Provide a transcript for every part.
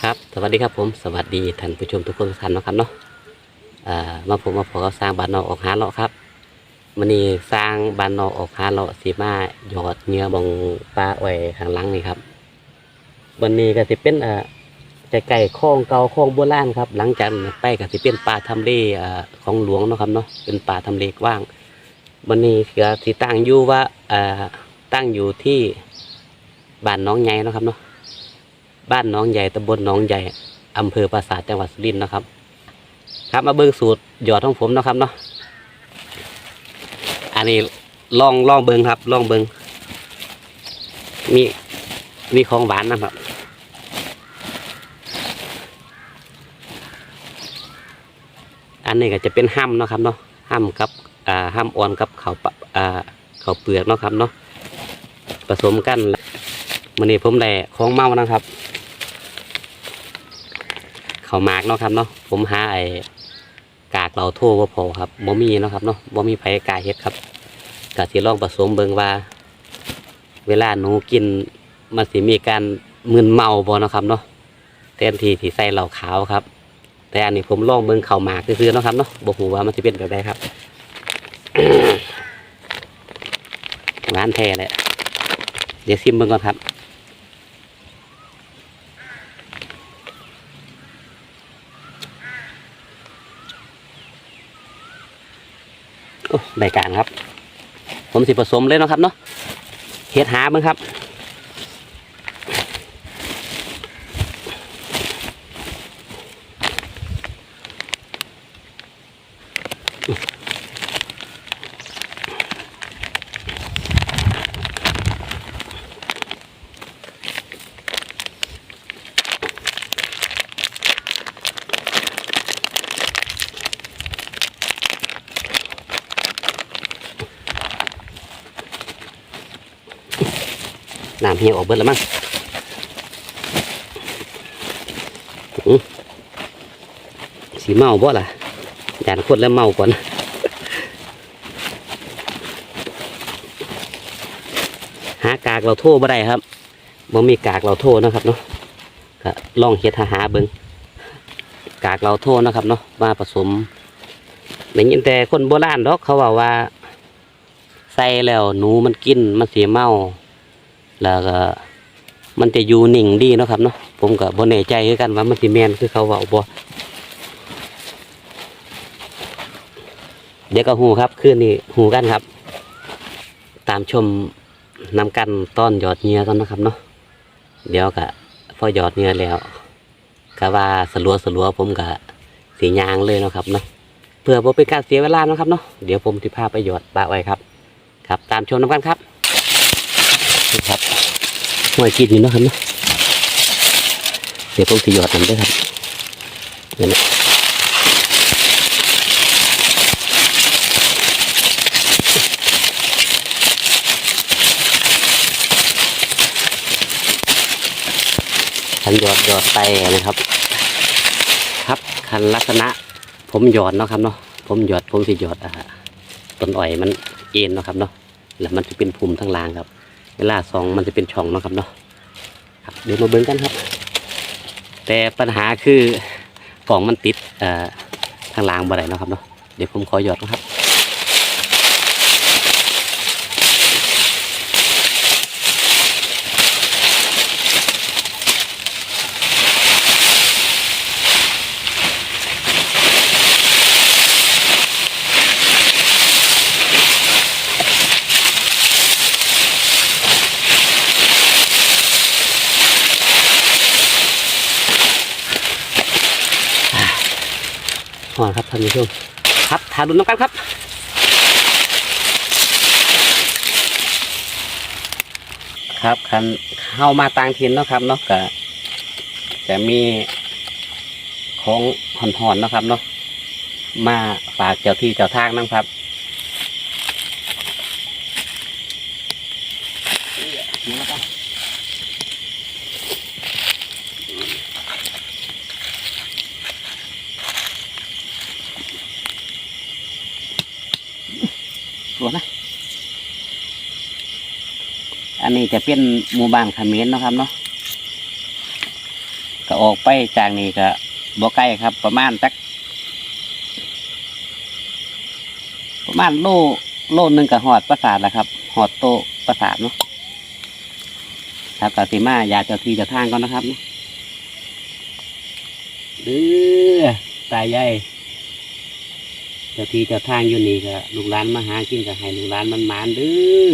ครับสวัสดีครับผมสวัสดีท่านผู้ชมทุกคนทุกท่านนะครับเนาะมาผมมาพอสร้างบ้านนอกออกหาเลาะครับมันนี่สร้างบ้านนอกออกหาเลาะสีมาหยอดเนื้อบองปลาอ้อยข้างหลังนี่ครับวันนี้ก็สิเป็นอ่ไก่ๆคลองเกาคลองโบราณครับ หลังจากไปก็สิเป็นป่าทำเลอของหลวงเนาะครับเนาะเป็นป่าทำเลกว้างวันนี้ก็สิตั้งอยู่ว่าตั้งอยู่ที่บ้านหน้องใหญ่เนาะครับเนาะ บ้านน้องใหญ่ตำบลน้องใหญ่อำเภอปราสาทจังหวัดสุรินทร์นะครับ ครับมาเบิ่งสูตรหยอดของผมนะครับเนาะอันนี้ลองลองเบิ่งครับลองเบิ่งมีมีของหวานนะครับอันนี้ก็จะเป็นห้ำนะครับเนาะห้ำกับอ่าห้ำอ่อนกับเขาปะอ่าเขาเปลือกเนาะครับเนาะผสมกันมันนี้ผมได้ของเมานะครับ เขาหมากเนาะครับเนาะผมหาไอ้กากเราโทว่าพอครับบ่มีเนาะครับเนาะบ่มีไผกาเฮ็ดครับกะสิลองผสมเบิ่งว่า เวลาหนูกินมันสิมีการมึนเมาบ่เนาะครับเนาะแทนที่ที่ใส่เหล้าขาวครับ แต่อันนี้ผมลองเบิ่งเขาหมากซื่อๆเนาะครับเนาะบ่ฮู้ว่ามันสิเป็นแบบใดครับร้านแท้เลยเดี๋ยวซิมเบิ่งก่อนครับ ได้การครับ ผมสิผสมเลยนะครับเนาะเฮ็ดหาบ้างครับ น้ำเหี่ยวออกเบิดแล้วมั้งสีเมาบ่ล่ะยานคนแล้วเมาก่อนหากากเราโทษบ่ได้ครับบ่มีกากเราโทษนะครับเนาะก็ลองเฮ็ดหาหาเบิ่งกากเราโทษนะครับเนาะมาผสมได้ยินแต่คนโบราณดอกเขาว่าว่า ใส่แล้วหนูมันกินมันเสียเมา แล้วก็มันจะอยู่นิ่งดีเนาะครับเนาะผมก็บ่แน่ใจคือกันว่ามันสิแมนคือเขาเว้าบ่เดี๋ยวก็ฮู้ครับคืนนี้ฮู้กันครับ ตามชมนำกันต้อนหยอดเหงื่อกันนะครับเนาะเดี๋ยวก็พอหยอดเหงื่อแล้วก็ว่าสลัวสลัวผมก็สียางเลยเนาะครับเนาะเพื่อบ่เป็นการเสียเวลาเนาะครับเนาะเดี๋ยวผมสิพาไปหยอดปลาไว้ครับ ครับ ตามชมนำกันครับ ครับหอยกินอยู่นะครับเนาะเดี๋ยวผมจะหยอดมันด้วยครับเดี๋ยวนะคันหยอดหยอดไปนะครับ ครับคันลักษณะ ผมหยอดเนาะครับเนาะผมหยอดผมสิหยอดอ่าต้นอ้อยมันเอ็นเนาะครับเนาะแล้วมันจะเป็นภูมิทั้งรางครับ เวลาสองมันจะเป็นช่องนะครับเนาะครับเดี๋ยวมาเบิ้งกันครับ แต่ปัญหาคือกล่องมันติดทางล่างบ่ได้นะครับเนาะเดี๋ยวผมขอหยอดนะครับ หอครับท่านผู้ชมครับทารุนน้ำกันครับครับคันเข้ามาต่างถิ่นเนาะครับเนาะก็จะมีของหอนๆเนาะครับเนาะมาฝากเจ้าที่เจ้าทางนะครับ วนะ อันนี้จะเป็นหมู่บ้านขมรเนาะครับเนาะก็ออกไปจากนี่ก็บ่ใกล้ครับ ประมาณสัก ประมาณโลโลหนึงกับหอดประสาทแหละครับหอดโตประสาทเนาะครับกสิมายาเจ้าที่เจ้าทางก่อนนะครับเด้อตายใหญ่ เจ้าที่เจ้าทางอยู่นี่ก็ลูกหลานมาหากินก็ให้ลูกหลานมันมานเด้อ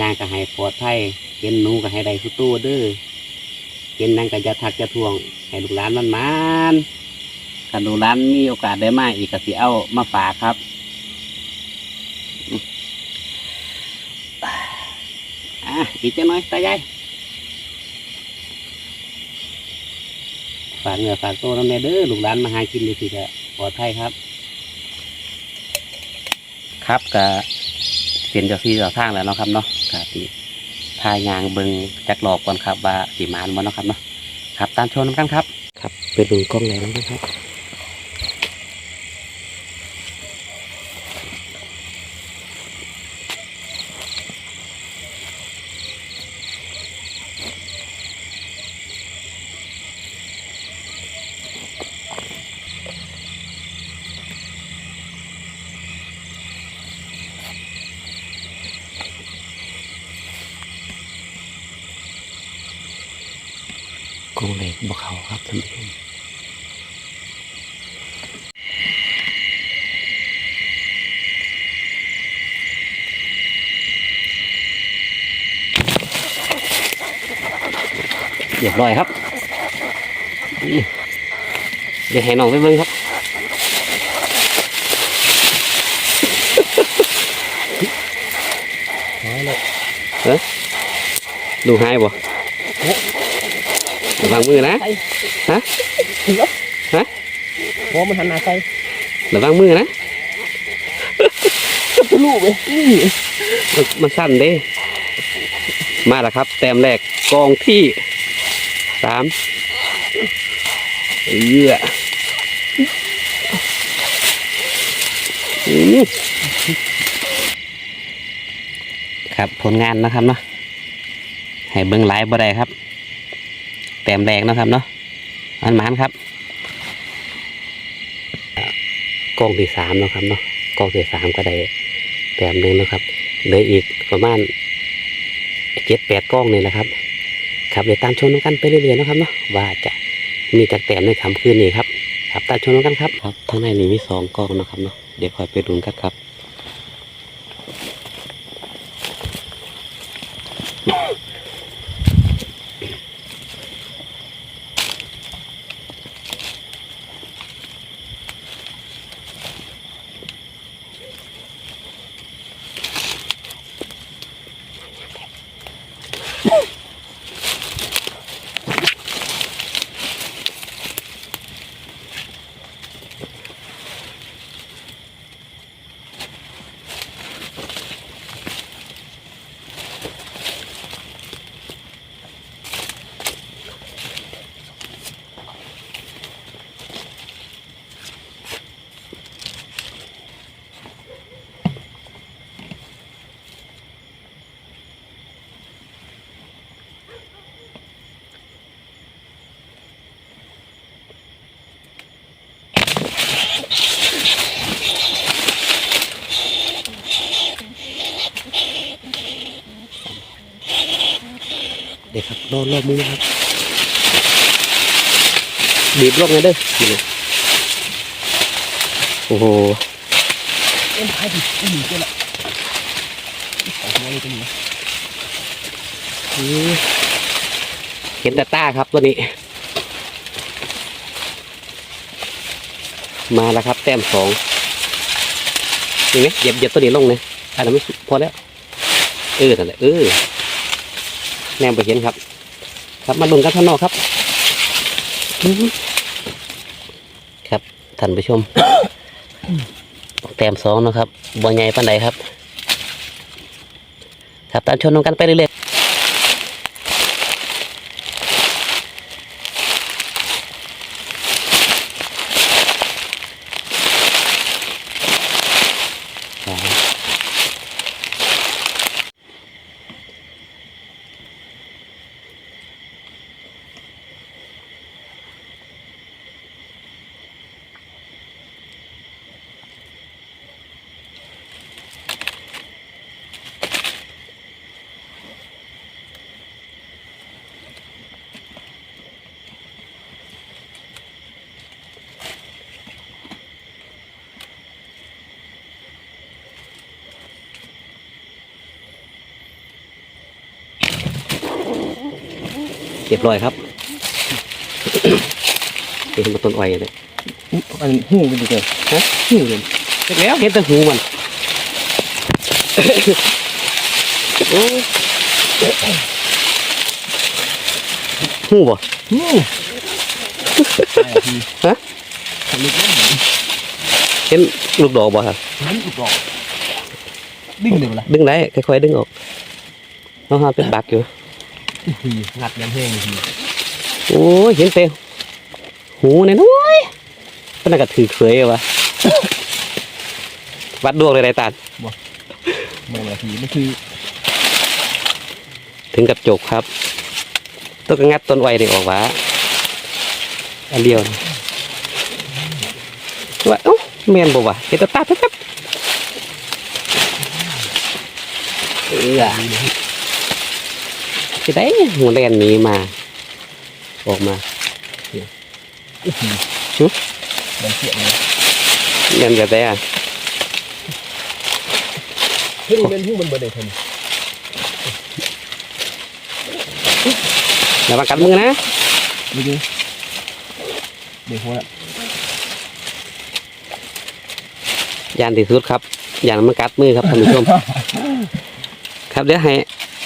นางก็ให้ปลอดภัยเห็นหนูก็ให้ได้สุตู้เด้อเห็นนั่งก็จะทักจะทวง ให้ลูกหลานมันมานถ้าลูกหลานมีโอกาสได้มาอีกก็สิเอามาฝากครับอะอีกจะน้อยตายายฝากเนื้อฝากตัวน้ำแม่เด้อลูกหลานมาหากินดีสิก็ปลอดภัยครับ ครับก็เป็นเจ้าที่เจ้าทางแล้วเนาะครับเนาะก็สิทายางเบิงจักรอกก่อนครับว่าสีมานมันเนาะครับเนาะครับ ตามชมกันครับ ครับ ไปดูกล้องไหนแล้วนะครับ กล้องไหนบ่เขาครับท่านผู้ชมเรียบร้อยครับนี่เดี๋ยวให้น้องไปเบิ่งครับหายเลยดูให้บ่ ระวังมือนะ ฮะ ฮะพอมันหันหน้าใส่ระวังมือนะจะลูกเลยนี่มันมันสั้นเด้ มาแล้วครับ แต้มแรกกองที่สามเยื่ออื้อครับผลงานนะครับเนาะให้เบิ้งไลฟ์บ่ได้ครับแต้มแรกนะครับเนาะมันมันครับกองที่สามนะครับเนาะกองที่สามก็ได้แต้มหนึ่งนะครับเหลืออีกประมาณเจ็ดแปดกล้องนี่แหละครับ ครับเดี๋ยวตามชมกันไปเรื่อยๆนะครับเนาะว่าจะมีจากแต้มในคำคืนนี้ครับครับตามชมกันครับครับทางในนี้มีสองกล้องนะครับเนาะเดี๋ยวคอยไปดูกันครับ เดี๋ยวครับรอรอมือครับบีบลงเลยเด้อนี่โอ้โหเอ็มพายดิไม่หนีเจ้าละของหัวเลยตรงนี้อืมเห็นแต่ต้าครับตัวนี้ มาแล้วครับ แต้มสองนี่ไหมเหยียบเหยียบตัวนี้ลงเลยอันนั้นไม่พอแล้ว เออนั่นแหละเออแนมไปเห็นครับ ครับมาลงกันข้างนอกครับ ครับท่านผู้ชมแต้มสองนะครับบัวใหญ่ปันใดครับ ครับตามชมกันไปเรื่อย เรียบร้อยครับเห็นมาต้นอ้อยเลยอันหูมันดีเกินฮะหูเลยเสร็จแล้วเห็นแต่หูมันโอ้ยหูบ่หูตายอะพี่ฮะทำลึกแล้วเหมือนเห็นลูกดอกบ่ครับมันอุดรอกดึงเลยเวลาดึงได้ค่อยๆดึงออกน้องฮาเป็นบักอยู่ พี่งัดยันแห้งเลยพี่โอ้ยเห็นเต็มหูเนี่ยน้อยก็น่าจะถือเขยอะวะวัดดวงเลยไรตาลมองละพี่นี่คือ ถึงกับจกครับ ต้องกงัดต้นไว้นี่ออกวะอันเดียวนะว่าเอ้าแมนบ่วะเห็นแตาตาแป๊บๆเออ จะได้หัวแลนหนี้มา ออกมาอื้อหือหึมันเสียงเลยแลนแบบได้อะเฮ้ยมันหูมันเบิดเลยเท่านี้อย่ามากัดมือนะดูดิเดี๋ยวหัวละยานที่สุดครับยานมันกัดมือครับท่านผู้ชม ครับเดี๋ยวให้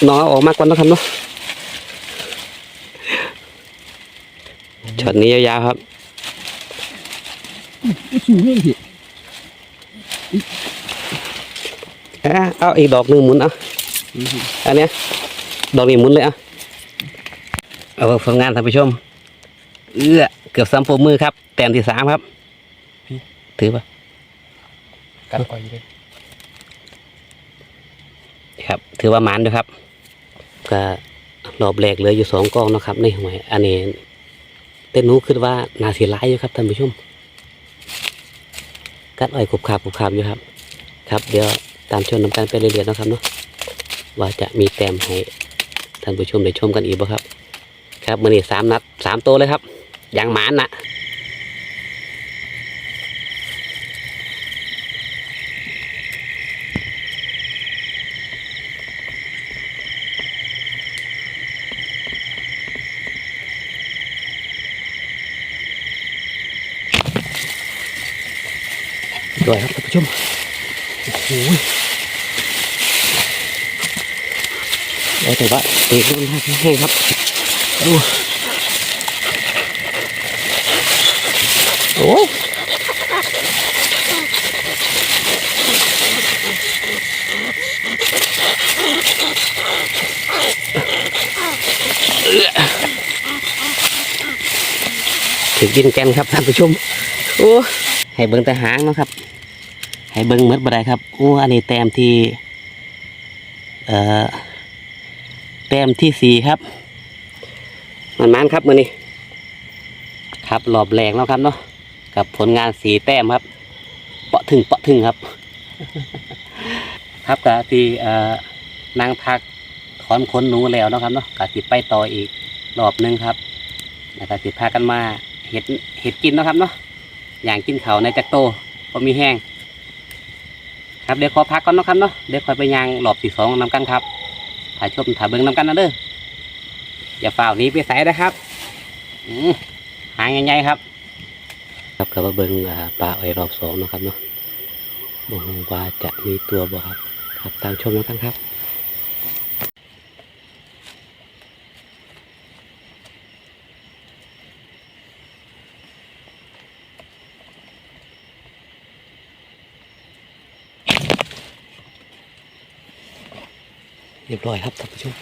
น้องเอาออกมาก่อนนะครับเนาะ ช็อตนี้ยาวๆครับสูงเลยพี่อะเอาอีกดอกหนึ่งหมุนเอาดูสิอันเนี้ยดอกนี้หมุนเลยเอาเอาผลงานท่านผู้ชม เอื้อเกือบซ้ำโฟมือครับ แต้มที่สามครับถือปะกัดก่อยเลยครับ ถือว่าหมันด้วยครับ ก็รอบแรกเหลืออยู่สองกองเนาะครับในหวยอันนี้ เต้นหนูคิดว่านาสีร้ายอยู่ครับท่านผู้ชมกัดอ้อยขบขาบขบขาบอยู่ครับ ครับ เดี๋ยวตามชมน้ำกันไปเรื่อยๆนะครับเนาะว่าจะมีแต้มให้ท่านผู้ชมได้ชมกันอีกบ่ครับ ครับมือนี้สามนัดสามตัวเลยครับอย่างหมานนะ ด้วยครับท่านผู้ชมโอ้โหแล้วแต่ว่าเด็กรุ่นแห้งๆครับดูโอ้ยถึงดินแกนครับท่านผู้ชมโอ้ให้เบิ่งแต่หางเนาะครับ ให้เบิ่งหมดบ่ได้ครับโอ้อันนี้แต้มที่เอ่อแต้มที่สี่ครับมันมันครับมือนี้ครับรอบแรงแล้วครับเนาะกับผลงานสีแต้มครับ เปาะถึงเปาะถึงครับ ครับกะที่เอ่อนางพักถอนขนหนูแล้วนะครับเนาะกะติไปต่ออีกรอบหนึงครับแล้วก็ติพากันมาเห็ดเห็ดกินนะครับเนาะอย่างกินเขาในจักโตพอมีแห้ง ครับเดี๋ยวขอพักก่อนนะครับเนาะเดี๋ยวคอยไปยางหลอบที่สองนำกันครับถ่ายชมถ่ายเบิ้งนำกันนะเด้ออย่าฝ่าหนี้ไปใส่นะครับอืมหางใหญ่ๆครับ ครับกับว่าเบิ้งปลาไอรอบสองนะครับเนาะบอกว่าจะมีตัวบ่ครับ ครับตามชมแล้วกันครับ รียบร้อยครับท่านผู้ชม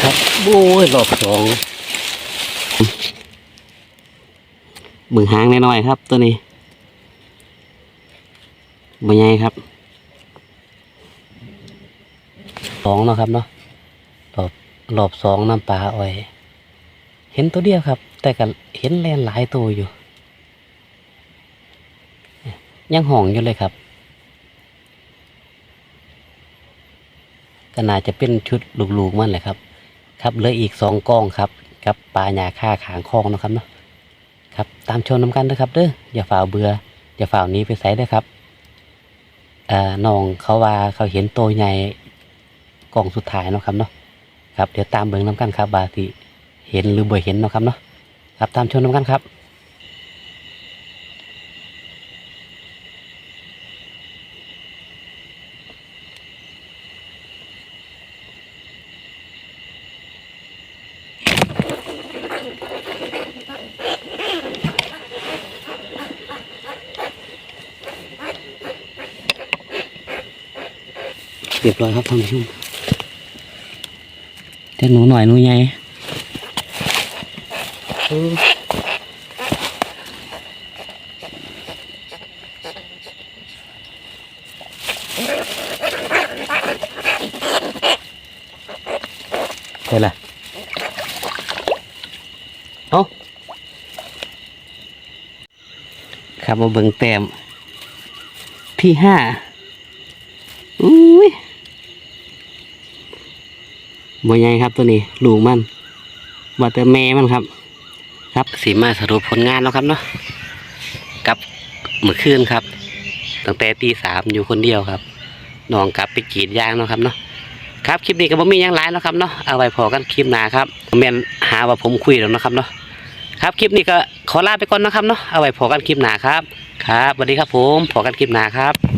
ครับโอ้ยรอบสองมือหางน้อยๆครับตัวนี้บ่ใหญ่ครับสองเนาะครับเนาะ รอบสองน้ำปลาอ้อย เห็นตัวเดียวครับ แต่ก็เห็นแลนหลายตัวอยู่ ยังห่องอยู่เลยครับก็น่าจะเป็นชุดลูกๆมันแหละครับ ครับเหลืออีกสองกล้องครับกับปลาหยาค่าขางคลองนะครับเนาะครับตามชมน้ำกันเด้อครับเด้ออย่าฝ่าเบื่ออย่าฝ่านี้ไปใส่เด้อครับอ่าน้องเขาว่าเขาเห็นโตวใหญ่กล่องสุดท้ายนะครับเนาะ ครับเดี๋ยวตามเบิ่งน้ำกันครับบาติเห็นหรือบ่เห็นเนาะครับเนาะครับตามชมน้ำกันครับเรียบร้อยครับท่านผู้ชม แต่หนูหน่อยหนูใหญ่เออใช่ละเอาครับมาเบิ่งแต้มที่ห้าอุ้ย บ่ใหญ่ครับตัวนี้ลูกมันว่าแต่แม่มันครับ ครับสีมาสรุปผลงานแล้วครับเนาะกับเมื่อคืนครับตั้งแต่ตีสามอยู่คนเดียวครับน้องกลับไปกรีดยางเนาะครับเนาะครับคลิปนี้ก็บ่มียังหลายแล้วครับเนาะเอาไว้พอกันคลิปหน้าครับแมนหาว่าผมคุยแล้วนะครับเนาะครับคลิปนี้ก็ขอลาไปก่อนนะครับเนาะเอาไว้พอกันคลิปหน้าครับ ครับสวัสดีครับผมพอกันคลิปหน้าครับ